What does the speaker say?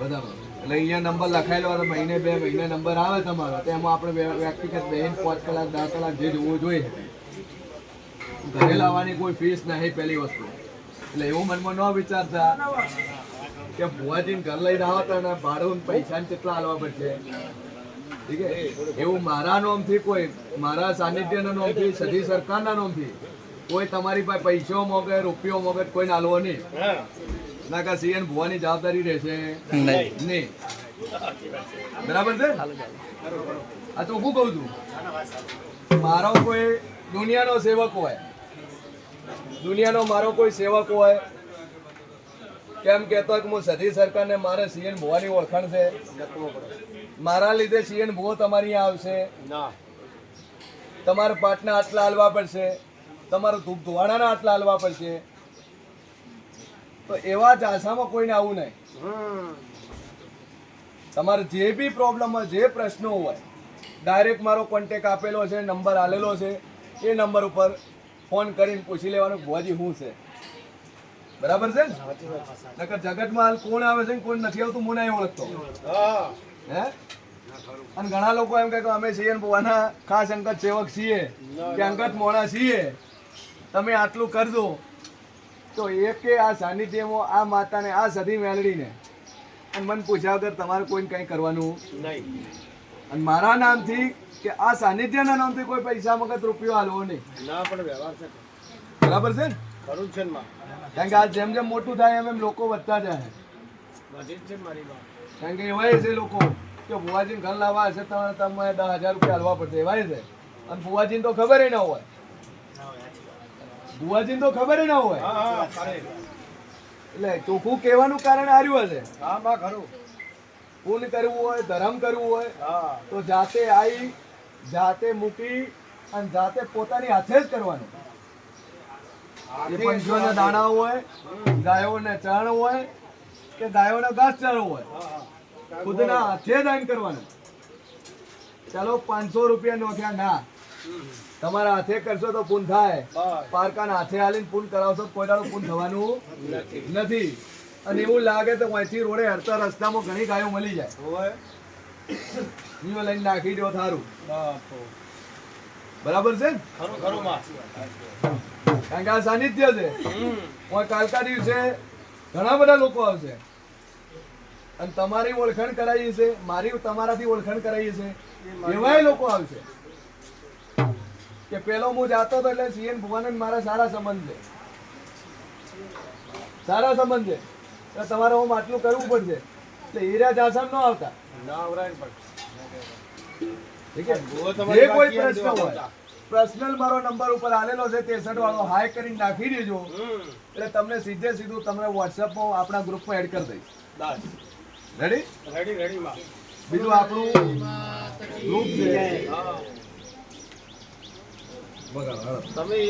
બધામાં એટલે અહીંયા નંબર લખાયેલો હોય મહિને બે મહિને નંબર આવે તમારો. તો એમાં આપણે વ્યક્તિગત બેન પાંચ કલાક, દસ કલાક જે જોવું જોઈએ. ઘરે લાવવાની કોઈ ફીસ નહીં પહેલી વસ્તુ. એટલે એવું મનમાં વિચારતા કે ભુવાજીને ઘર લઈને આવો તો એના ભાડું પૈસા કેટલા હાલવા પડશે. ઠીક છે? એવું મારા નોમથી કોઈ મારા સાનિધ્યના નોમથી સદી સરકારના નોમથી કોઈ તમારી પાસે પૈસો મોગે રૂપિયો મોગે કોઈ હાલવો નહીં. ના સીએન ભુવાની જવાબદારી રહેશે? નહીં. બરાબર છે? આ તો હું કહું છું. મારો કોઈ દુનિયાનો સેવક હોય દુનિયાનો મારો કોઈ સેવક હોય કેમ કહેતો હોય કે હું સદી સરકારને મારે સીએન ભુવાની ઓળખાણ છે. મારા લીધે સીએન ભુવો તમારી આવશે. તમારા પાટના આટલા હાલવા પડશે. તમારું ધૂપ ધોવાણાના આટલા હાલવા પડશે. તો એવા જ કોઈને આવું નહીં. તમારે જે બી પ્રોબ્લેમ હોય જે પ્રશ્નો હોય ડાયરેક્ટ મારો કોન્ટેક આપેલો છે નંબર આલેલો છે એ નંબર ઉપર ફોન કરીને પૂછી લેવાનું ભુવાજી શું છે? બરાબર છે નકર જગતમાં હાલ કોણ આવે છે કોણ નથી આવતું મને ઓળખતો. હે? અને ઘણા લોકો એમ કહે કે અમે છીએ ભુવાના ખાસ અંગત સેવક છીએ કે અંગત મોણા છીએ. તમે આટલું કરજો. તો એ કે આ સાનિધ્યમાં આ માતાને આ સધી મેળવીને. અને મને પૂછ્યા વગર તમારે કોઈને કંઈ કરવાનું? નહીં. અને મારા નામથી કે આ સાનિધ્યના નામથી કોઈ પૈસા મગત રૂપિયો હાલવો નહીં. ના પણ વ્યવહાર છે. બરાબર છે ને? ખરું છે કારણ કે આ જેમ જેમ મોટું થાય એમ એમ લોકો વધતા જાય છે. કારણ કે એવાય છે લોકો કે ભુવાજીને ઘર લાવવા હશે તમારે તમે દસ હજાર રૂપિયા હાલવા પડશે. એવાય છે. અને ભુવાજીને તો ખબર ન હોય. ભુવાજીને તો ખબર ના હોય. એટલે ચોખ્ખું કહેવાનું કારણ આર્યું હશે. હા માં ખરું. પૂન કરવું હોય ધરમ કરવું હોય તો જાતે આવી જાતે મૂકી અને જાતે પોતાની હાથે જ કરવાનું. એ પંચોના દાણા હોય ગાયોને ચણ હોય કે ગાયોને ઘાસચારો હોય હા હા. ખુદના હાથે દાન કરવાનું. ચાલો પાંચસો રૂપિયા નોખ્યા ના. તમારા હાથે કરશો તો પૂન થાય. પારકા હાથે હાલીને પૂન કરાવશો કોઈ દાડો પૂન થવાનું નથી. અને એવું લાગે તો અહીંથી રોડે હરતા રસ્તામાં ઘણી ગાયો મળી જાય. હોય. નીઓ લઈને નાખી દો થારું. બરાબર છે કારણ કે આ સાનિધ્ય છે. કાલકા દિવસે ઘણા બધા લોકો આવશે. અને તમારી ઓળખાણ કરાવી છે મારી તમારાથી ઓળખાણ કરાવી છે. એવાય લોકો આવશે. કે પેલો હું જાતો હતો એટલે સીએન ભુવાનંદ મારા સારા સંબંધ. છે સારા સંબંધ. છે એટલે તમારે હું આટલું કરવું પડશે. એટલે હીરા જાસમ ન આવતા. જે કોઈ પ્રશ્ન હોય પર્સનલ મારો નંબર ઉપર આલેલો છે તેસઠ વાળો હાય કરીને નાખી દેજો. એટલે તમને સીધે સીધું તમને વોટ્સઅપમાં આપણા ગ્રુપમાં એડ કરી દઈશ. બસ. રેડી રેડી રેડી બીજું આપણું ગ્રુપ છે. બગાડ તમે